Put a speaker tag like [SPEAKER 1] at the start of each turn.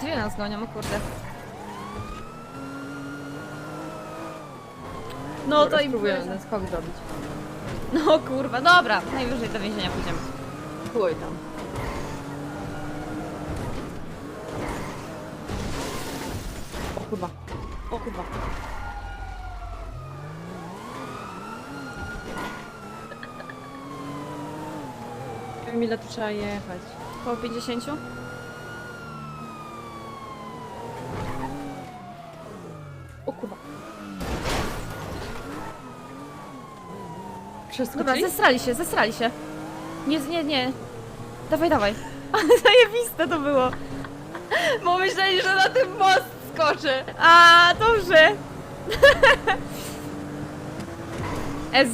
[SPEAKER 1] Dwie nas gonią, o kurde. No to i
[SPEAKER 2] Spróbuję ten skok zrobić.
[SPEAKER 1] No kurwa, dobra, najwyżej do więzienia pójdziemy.
[SPEAKER 2] Chuj tam. O kurwa. O kurwa. Nie wiem ile tu trzeba jechać.
[SPEAKER 1] Koło 50?
[SPEAKER 2] O kurwa.
[SPEAKER 1] Dobra,
[SPEAKER 2] Przeskoczyli?
[SPEAKER 1] zesrali się, zesrali się. Nie, nie, nie. Dawaj, dawaj. Ale zajebiste to było. Bo myśleli, że na tym most skoczę. A, dobrze. Ez.